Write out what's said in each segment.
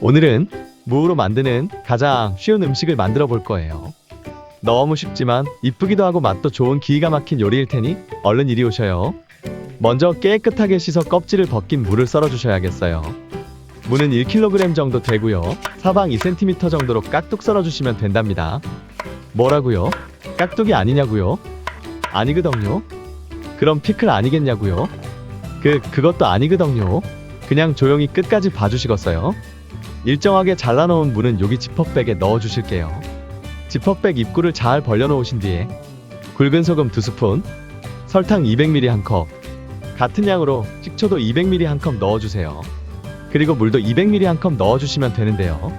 오늘은 무로 만드는 가장 쉬운 음식을 만들어 볼 거예요. 너무 쉽지만 이쁘기도 하고 맛도 좋은 기가 막힌 요리일 테니 얼른 이리 오셔요. 먼저 깨끗하게 씻어 껍질을 벗긴 무를 썰어 주셔야겠어요. 무는 1kg 정도 되고요. 사방 2cm 정도로 깍둑 썰어 주시면 된답니다. 뭐라고요? 깍둑이 아니냐고요? 아니거든요. 그럼 피클 아니겠냐고요? 그 그것도 아니거든요. 그냥 조용히 끝까지 봐주시겠어요? 일정하게 잘라놓은 무는 여기 지퍼백에 넣어 주실게요. 지퍼백 입구를 잘 벌려놓으신 뒤에 굵은 소금 2스푼, 설탕 200ml 1컵, 같은 양으로 식초도 200ml 1컵 넣어주세요. 그리고 물도 200ml 1컵 넣어주시면 되는데요.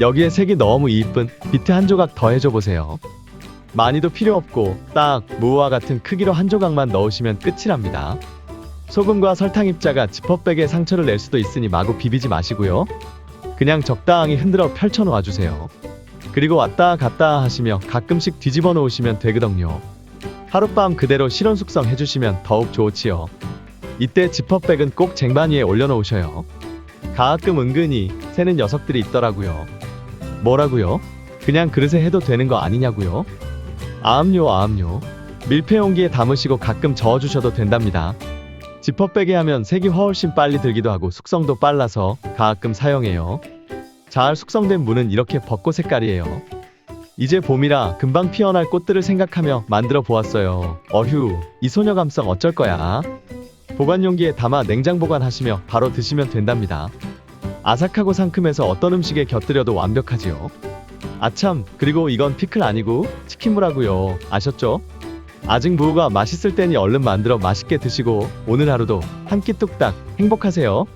여기에 색이 너무 이쁜 비트 한 조각 더 해줘 보세요. 많이도 필요 없고 딱 무와 같은 크기로 한 조각만 넣으시면 끝이랍니다. 소금과 설탕 입자가 지퍼백에 상처를 낼 수도 있으니 마구 비비지 마시고요. 그냥 적당히 흔들어 펼쳐 놓아 주세요. 그리고 왔다 갔다 하시며 가끔씩 뒤집어 놓으시면 되거든요. 하룻밤 그대로 실온 숙성 해 주시면 더욱 좋지요. 이때 지퍼백은 꼭 쟁반 위에 올려놓으셔요. 가끔 은근히 새는 녀석들이 있더라고요. 뭐라고요? 그냥 그릇에 해도 되는 거 아니냐고요? 아음요 아음요. 밀폐 용기에 담으시고 가끔 저어주셔도 된답니다. 지퍼백에 하면 색이 훨씬 빨리 들기도 하고 숙성도 빨라서 가끔 사용해요. 잘 숙성된 무는 이렇게 벚꽃 색깔이에요. 이제 봄이라 금방 피어날 꽃들을 생각하며 만들어 보았어요. 어휴, 이 소녀 감성 어쩔 거야. 보관 용기에 담아 냉장 보관하시며 바로 드시면 된답니다. 아삭하고 상큼해서 어떤 음식에 곁들여도 완벽하지요. 아참, 그리고 이건 피클 아니고 치킨무라고요. 아셨죠? 아직 무가 맛있을 때니 얼른 만들어 맛있게 드시고 오늘 하루도 한 끼 뚝딱 행복하세요.